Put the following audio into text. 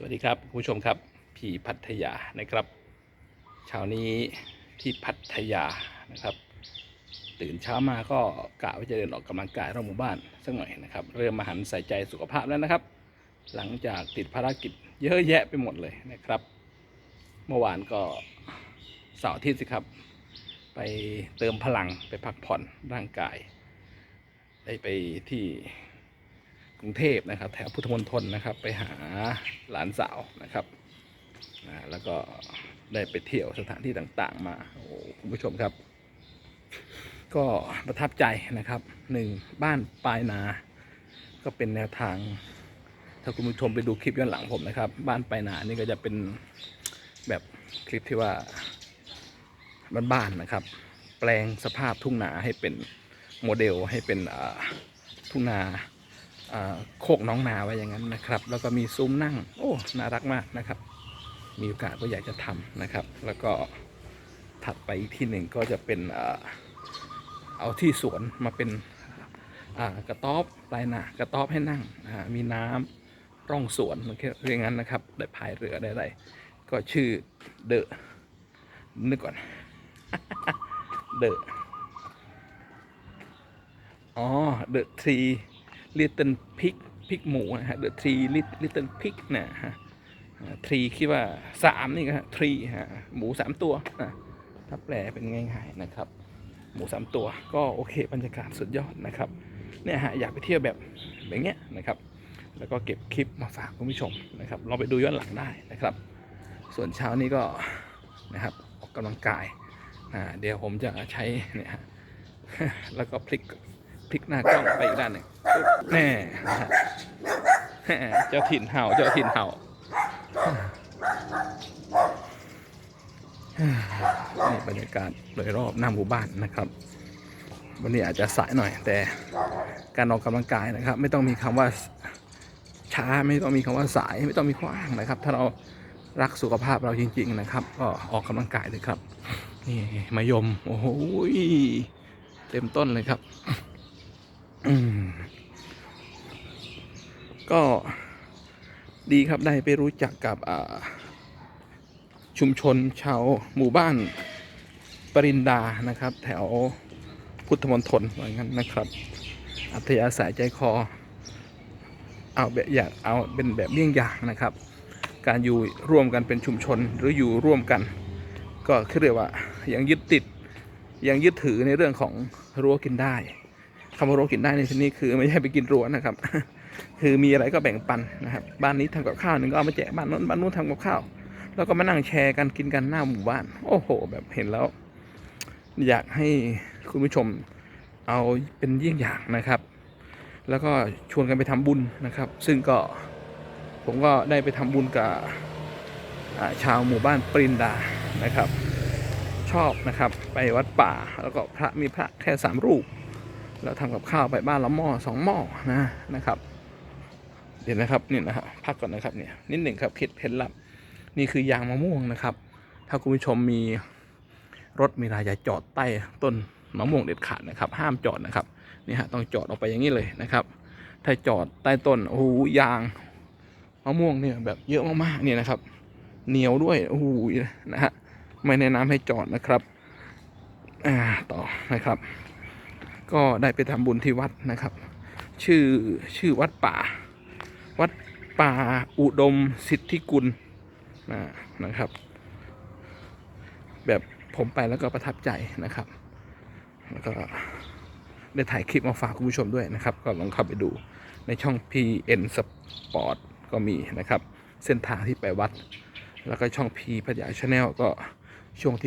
สวัสดีครับคุณผู้ชมครับผีพัทยานะครับเช้านี้ที่พัทยานะครับ ตื่นเช้ามาก็กะว่าจะเดินออกกำลังกายรอบหมู่บ้านสักหน่อยนะครับ เริ่มมาหันใส่ใจสุขภาพแล้วนะครับ หลังจากติดภารกิจเยอะแยะไปหมดเลยนะครับ เมื่อวานก็เสาร์อาทิตย์สิครับ ไปเติมพลังไปพักผ่อนร่างกาย ได้ไปที่ กรุงเทพนะครับแถวพุทธมณฑลนะครับ ไปหาหลานสาวนะครับนะแล้วก็ได้ไปเที่ยวสถานที่ต่างๆ มาโอ้คุณผู้ชมครับ ก็ประทับใจนะครับหนึ่งบ้านปลายนา ก็เป็นแนวทาง ถ้าคุณผู้ชมไปดูคลิปย้อนหลังผมนะครับ บ้านปลายนานี่ก็จะเป็นแบบคลิปที่ว่าบ้านๆนะครับ แปลงสภาพทุ่งนาให้เป็นโมเดลให้เป็นอ่าทุ่งนา โคกน้องนาไว้อย่างนั้นนะครับ แล้วก็มีซุ้มนั่ง โอ้น่ารักมากนะครับ มีโอกาสก็อยากจะทำนะครับ แล้วก็ถัดไปอีกที่หนึ่งก็จะเป็นเอาที่สวนมาเป็นกระต๊อบปลายนากระต๊อบให้นั่งมีน้ำร่องสวนเรียกงั้นนะครับได้พายเรือได้อะไรก็ชื่อเดอะนึกก่อนเดอะอ๋อเดอะทรี ลิตเติ้ลพิกพิกหมูนะฮะเดอะทรีลิตลิตเติ้ลพิกนะฮะทรีคิดว่าสามนี่ก็ทรีฮะ หมูสามตัวนะถ้าแปลเป็นง่ายๆนะครับ หมูสามตัวก็โอเคบรรยากาศสุดยอดนะครับเนี่ยฮะอยากไปเที่ยวแบบแบบเงี้ยนะครับ แล้วก็เก็บคลิปมาฝากคุณผู้ชมนะครับลองไปดูย้อนหลังได้นะครับ ส่วนเช้านี้ก็นะครับออกกำลังกายอ่าเดี๋ยวผมจะใช้เนี่ยฮะแล้วก็พลิก พลิกหน้ากล้องไปอีกด้านหนึ่งแน่เจ้าถิ่นเห่าเจ้าถิ่นเห่านี่บรรยากาศโดยรอบหน้าหมู่บ้านนะครับ วันนี้อาจจะสายหน่อย แต่การออกกำลังกายนะครับ ไม่ต้องมีคำว่าช้าไม่ต้องมีคำว่าสายไม่ต้องมีข้ออ้างนะครับ ถ้าเรารักสุขภาพเราจริง ๆ นะครับ ก็ออกกำลังกายเลยครับ นี่มายม โอ้โหเต็มต้นเลยครับ ก็ดีครับได้ไปรู้จักกับชุมชนชาวหมู่บ้านปรินดานะครับ แถวพุทธมณฑลว่างั้นนะครับ อัธยาศัยใจคอ เอาแบบอยากเอาเป็นแบบเลี่ยงอย่างนะครับ การอยู่ร่วมกันเป็นชุมชนหรืออยู่ร่วมกัน ก็คือเรียกว่ายังยึดติดยังยึดถือในเรื่องของรั้วกินได้ คำว่ารกินได้ในที่นี้คือไม่ใช่ไปกินรัวนะครับ คือมีอะไรก็แบ่งปันนะครับ บ้านนี้ทำกับข้าวหนึ่งก็เอามาแจกบ้านนู้นบ้านนู้นทำกับข้าว แล้วก็มานั่งแชร์กันกินกันหน้าหมู่บ้าน โอ้โห แบบเห็นแล้ว อยากให้คุณผู้ชมเอาเป็นเยี่ยงอย่างนะครับ แล้วก็ชวนกันไปทำบุญนะครับ ซึ่งก็ผมก็ได้ไปทำบุญกับชาวหมู่บ้านปรินดานะครับ ชอบนะครับไปวัดป่าแล้วก็พระมีพระแค่สามรูป แล้วทำกับข้าวไปบ้านละหม้อสองหม้อนะนะครับ เดี๋ยวนะครับนี่นะครับพักก่อนนะครับเนี่ยนิดหนึ่งครับคิดเพนลับนี่คือยางมะม่วงนะครับ ถ้าคุณผู้ชมมีรถมีรายอย่าจอดใต้ต้นมะม่วงเด็ดขาดนะครับ ห้ามจอดนะครับนี่ฮะต้องจอดออกไปอย่างนี้เลยนะครับ ถ้าจอดใต้ต้นโอ้โหยางมะม่วงเนี่ยแบบเยอะมากๆเนี่ยนะครับ เหนียวด้วยโอ้โหนะฮะไม่แนะนำให้จอดนะครับ อ่าต่อนะครับ ก็ได้ไปทำบุญที่วัดนะครับ ชื่อชื่อวัดป่า วัดป่าอุดมสิทธิกุลนะนะครับ แบบผมไปแล้วก็ประทับใจนะครับ แล้วก็ได้ถ่ายคลิปมาฝากคุณผู้ชมด้วยนะครับ ก็ลองเข้าไปดูในช่อง PN Sport ก็มีนะครับ เส้นทางที่ไปวัด แล้วก็ช่อง P พัทยาชาแนลก็ช่วงที่